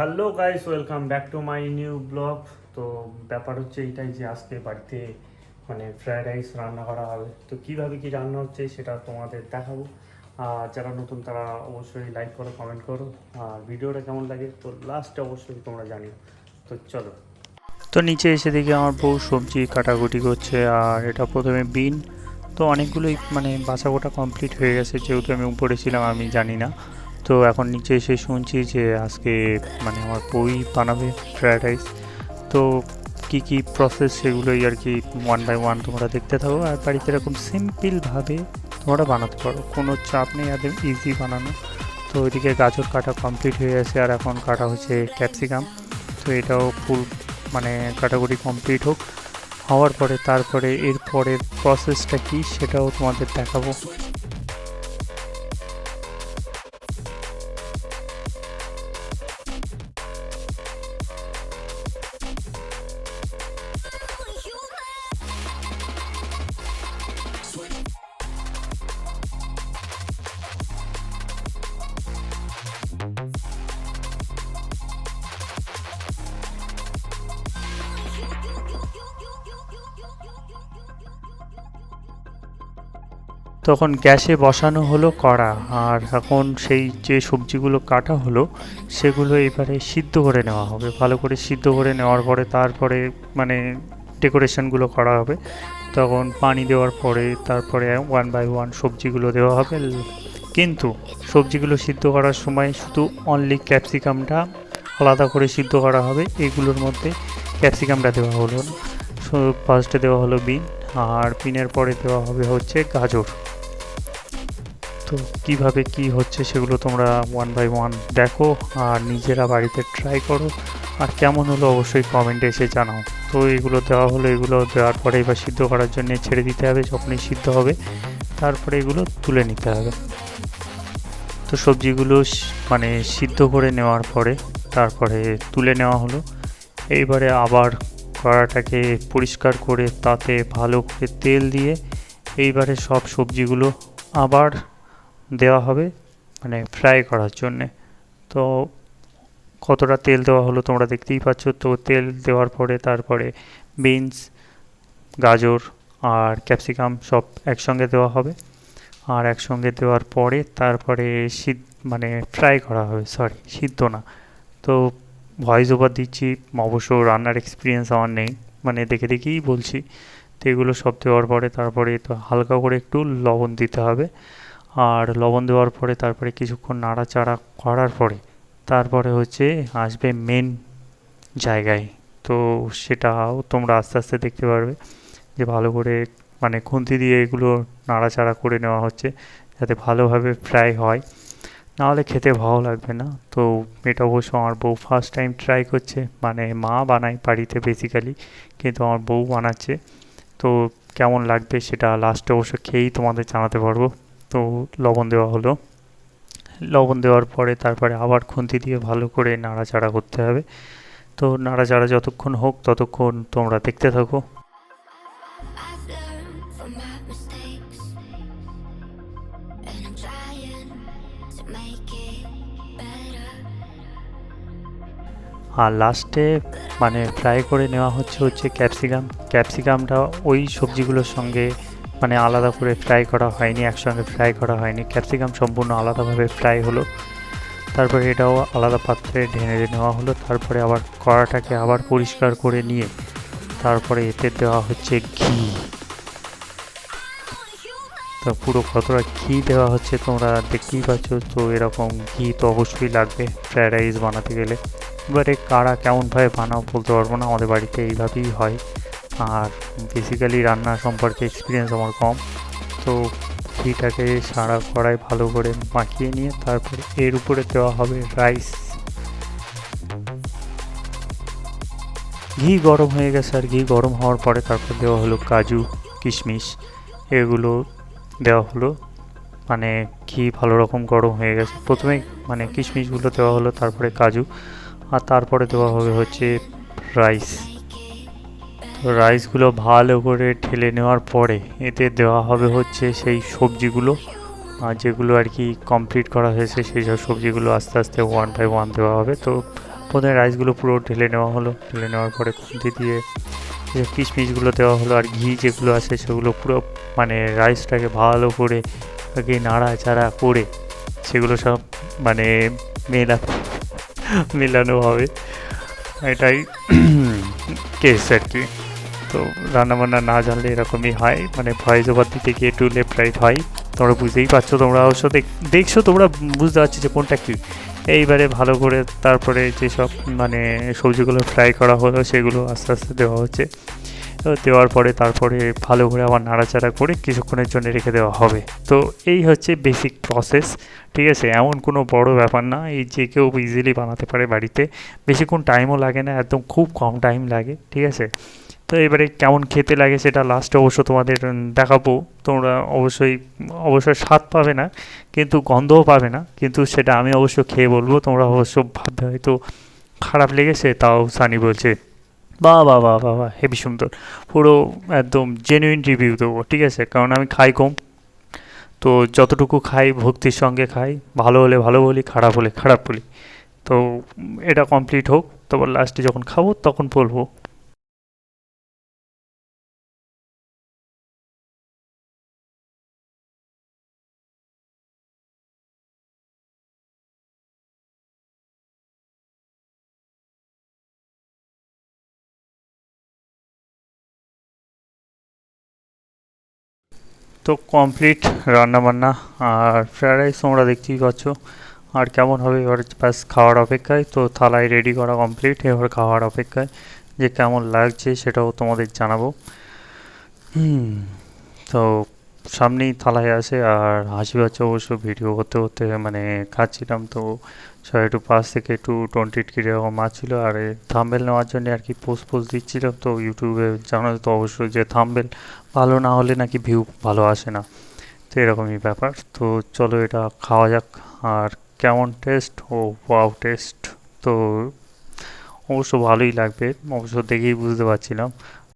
Hello guys welcome back to my new blog তো ব্যাপার হচ্ছে এইটাই যে আজকে বাড়িতে মানে ফ্রায়েড রাইস রান্না করা হবে। তো কীভাবে কী রান্না হচ্ছে সেটা তোমাদের দেখাবো। আর যারা নতুন তারা অবশ্যই লাইক করো কমেন্ট করো। আর ভিডিওটা কেমন লাগে তো লাস্টে অবশ্যই তোমরা জানিও। তো চলো। তো নিচে এসে দেখি আমার বউ সবজি কাটাকুটি করছে, আর এটা প্রথমে বিন। তো অনেকগুলোই মানে গোটা কমপ্লিট হয়ে গেছে, যেহেতু আমি উপরে ছিলাম, আমি জানি না। তো এখন নিচে এসে শুনছি যে আজকে মানে আমার বই বানাবে ফ্রায়েড রাইস তো কী কী প্রসেস সেগুলোই আর কি ওয়ান বাই ওয়ান তোমরা দেখতে থাকো। আর বাড়িতে এরকম সিম্পলভাবে তোমরা বানাতে পারো। কোনো চাপ নেই, একদম ইজি বানানো। তো ওইদিকে গাজর কাটা কমপ্লিট হয়ে গেছে, আর এখন কাটা হচ্ছে ক্যাপসিকাম তো এটাও ফুল মানে কাটাকুটি কমপ্লিট হোক। হওয়ার পরে, তারপরে এর পরের প্রসেসটা কী সেটাও তোমাদের দেখাবো। তখন গ্যাসে বসানো হলো কড়া আর এখন সেই যে সবজিগুলো কাটা হলো, সেগুলো এবারে সিদ্ধ করে নেওয়া হবে। ভালো করে সিদ্ধ করে নেওয়ার পরে তারপরে মানে ডেকোরেশনগুলো করা হবে। তখন পানি দেওয়ার পরে তারপরে ওয়ান বাই ওয়ান সবজিগুলো দেওয়া হবে। কিন্তু সবজিগুলো সিদ্ধ করার সময় শুধু অনলি ক্যাপসিকামটা আলাদা করে সিদ্ধ করা হবে। এগুলোর মধ্যে ক্যাপসিকামটা দেওয়া হলো। ফার্স্টে দেওয়া হলো বিন আর বিনের পরে দেওয়া হবে হচ্ছে গাজর। তো কীভাবে কি হচ্ছে সেগুলো তোমরা ওয়ান বাই ওয়ান দেখো আর নিজেরা বাড়িতে ট্রাই করো। আর কেমন হলো অবশ্যই কমেন্টে এসে জানাও। তো এগুলো দেওয়া হলো, এগুলো দেওয়ার পরে এবার সিদ্ধ করার জন্য ছেড়ে দিতে হবে, যখনই সিদ্ধ হবে, তারপরে এগুলো তুলে নিতে হবে। তো সবজিগুলো মানে সিদ্ধ করে নেওয়ার পরে তারপরে তুলে নেওয়া হলো। এইবারে আবার কড়াটাকে পরিষ্কার করে তাতে ভালো করে তেল দিয়ে এইবারে সব সবজিগুলো আবার দেওয়া হবে মানে ফ্রাই করার জন্যে। তো কতটা তেল দেওয়া হলো তোমরা দেখতেই পাচ্ছ। তো তেল দেওয়ার পরে তারপরে বিনস গাজর আর ক্যাপসিকাম সব একসঙ্গে দেওয়া হবে। আর একসঙ্গে দেওয়ার পরে তারপরে সিদ্ধ মানে ফ্রাই করা হবে সরি সিদ্ধ না। তো ভয়েস ওভার দিচ্ছি, অবশ্য রান্নার এক্সপিরিয়েন্স আমার নেই মানে দেখে দেখেই বলছি। তো এগুলো সব দেওয়ার পরে তারপরে তো হালকা করে একটু লবণ দিতে হবে। আর লবণ দেওয়ার পরে, তারপরে কিছুক্ষণ নাড়াচাড়া করার পরে, তারপরে হচ্ছে আসবে মেন জায়গায়। তো সেটাও তোমরা আস্তে আস্তে দেখতে পারবে যে ভালো করে মানে খুন্তি দিয়ে এগুলো নাড়াচাড়া করে নেওয়া হচ্ছে যাতে ভালোভাবে ফ্রাই হয়। নাহলে খেতে ভালো লাগবে না। তো এটা অবশ্য আমার বউ ফার্স্ট টাইম ট্রাই করছে। মানে মা বানায় বাড়িতে বেসিক্যালি কিন্তু আমার বউ বানাচ্ছে। তো কেমন লাগবে সেটা লাস্টে অবশ্য খেয়েই তোমাদের জানাতে পারব। তো লবণ দেওয়া হলো। লবণ দেওয়ার পরে তারপরে আবার খুন্তি দিয়ে ভালো করে নাড়াচাড়া করতে হবে। তো নাড়াচাড়া যতক্ষণ হোক ততক্ষণ তোমরা দেখতে থাকো. আর লাস্টে মানে ফ্রাই করে নেওয়া হচ্ছে হচ্ছে ক্যাপসিকাম ক্যাপসিকামটা ওই সবজিগুলোর সঙ্গে মানে আলাদা করে ফ্রাই করা হয়নি, একসঙ্গে ফ্রাই করা হয়নি। ক্যাপসিকাম সম্পূর্ণ আলাদাভাবে ফ্রাই হলো। তারপরে এটাও আলাদা পাত্রে ঢেলে নেওয়া হলো। তারপরে আবার কড়াটাকে আবার পরিষ্কার করে নিয়ে তারপরে এতে দেওয়া হচ্ছে ঘি। তো পুরো কতটা ঘি দেওয়া হচ্ছে তোমরা দেখতেই পাচ্ছ। তো এরকম ঘি তো অবশ্যই লাগবে ফ্রায়েড রাইস বানাতে গেলে। এবারে কারা কেমনভাবে বানাও বলতে পারব না। আমাদের বাড়িতে এইভাবেই হয়। আর বেসিক্যালি রান্না সম্পর্কে এক্সপিরিয়েন্স আমার কম। তো ঘিটাকে সারা কড়াই ভালো করে মাখিয়ে নিয়ে তারপরে এর উপরে দেওয়া হবে রাইস ঘি গরম হয়ে গেছে আর ঘি গরম হওয়ার পরে তারপর দেওয়া হলো কাজু, কিশমিশ। এগুলো দেওয়া হলো। মানে ঘি ভালো রকম গরম হয়ে গেছে। প্রথমে মানে কিশমিশগুলো দেওয়া হলো, তারপরে কাজু। আর তারপরে দেওয়া হবে হচ্ছে রাইস তো রাইসগুলো ভালো করে ঢেলে নেওয়ার পরে এতে দেওয়া হবে হচ্ছে সেই সবজিগুলো, আর যেগুলো আর কি কমপ্লিট করা হয়েছে সেই সব সবজিগুলো আস্তে আস্তে ওয়ান বাই ওয়ান দেওয়া হবে। তো প্রথমে রাইসগুলো পুরো ঢেলে নেওয়া হলো। ঢেলে নেওয়ার পরে খুন্তি দিয়ে যে কিশমিশগুলো দেওয়া হলো আর ঘি যেগুলো আছে সেগুলো পুরো মানে রাইসটাকে ভালো করে আগে নাড়াচাড়া করে সেগুলো সব মানে মেলা, মেলানো হবে। এটাই কেস আর কি। তো রান্নাবান্না না জানলে এরকমই হয়। মানে ভয়েস ওভার দিতে গিয়ে একটু লেফট রাইট হয়। তোমরা বুঝতেই পারছ, তোমরা অবশ্য দেখ- দেখছ, তোমরা বুঝতে পারছ যে কোনটা কী। এইবারে ভালো করে তারপরে যেসব মানে সবজিগুলো ফ্রাই করা হলো, সেগুলো আস্তে আস্তে দেওয়া হচ্ছে। দেওয়ার পরে তারপরে ভালো করে আবার নাড়াচাড়া করে কিছুক্ষণের জন্য রেখে দেওয়া হবে। তো এই হচ্ছে বেসিক প্রসেস ঠিক আছে? এমন কোনো বড় ব্যাপার না, এই যে কেউ ইজিলি বানাতে পারে বাড়িতে। বেশিক্ষণ টাইমও লাগে না, একদম খুব কম টাইম লাগে, ঠিক আছে? তো এবারে কেমন খেতে লাগে সেটা লাস্টে অবশ্য তোমাদের দেখাবো। তোমরা অবশ্যই অবশ্যই স্বাদ পাবে না, কিন্তু গন্ধও পাবে না, কিন্তু সেটা আমি অবশ্য খেয়ে বলব। তোমরা অবশ্য ভাববে হয়তো খারাপ লেগেছে, তাও সানি বলছে, বাহ বাহ বাহ বাহ বাহ হেভি সুন্দর। পুরো একদম জেনুইন রিভিউ দেবো, ঠিক আছে? কারণ আমি খাই কম। তো যতটুকু খাই, ভক্তির সঙ্গে খাই, ভালো হলে ভালো বলি, খারাপ হলে খারাপ বলি। তো এটা কমপ্লিট হোক, তারপর লাস্টে যখন খাব, তখন বলব। তো কমপ্লিট রান্নাবান্না আর ফ্রায়েড রাইস তোমরা দেখতেই পাচ্ছ। আর কেমন হবে এবার ব্যাস খাওয়ার অপেক্ষায়। তো থালায় রেডি করা কমপ্লিট এবার খাওয়ার অপেক্ষায় যে কেমন লাগছে সেটাও তোমাদের জানাব। তো সামনেই থালায় আছে আর হাসি পাচ্ছে অবশ্য ভিডিও করতে করতে মানে খাচ্ছিলাম তো সবাই একটু পাশ থেকে একটু টোয়েন্টি কীরকম মারছিল আর থাম্বেল নেওয়ার জন্য আর কি পোস্ট পোস্ট দিচ্ছিলাম তো ইউটিউবে জানো তো অবশ্যই যে থাম্বেল ভালো না হলে নাকি ভিউ ভালো আসে না। তো এরকমই ব্যাপার। তো চলো এটা খাওয়া যাক আর কেমন টেস্ট ও ওয়াও টেস্ট তো অবশ্য ভালোই লাগবে। অবশ্য দেখেই বুঝতে পারছিলাম।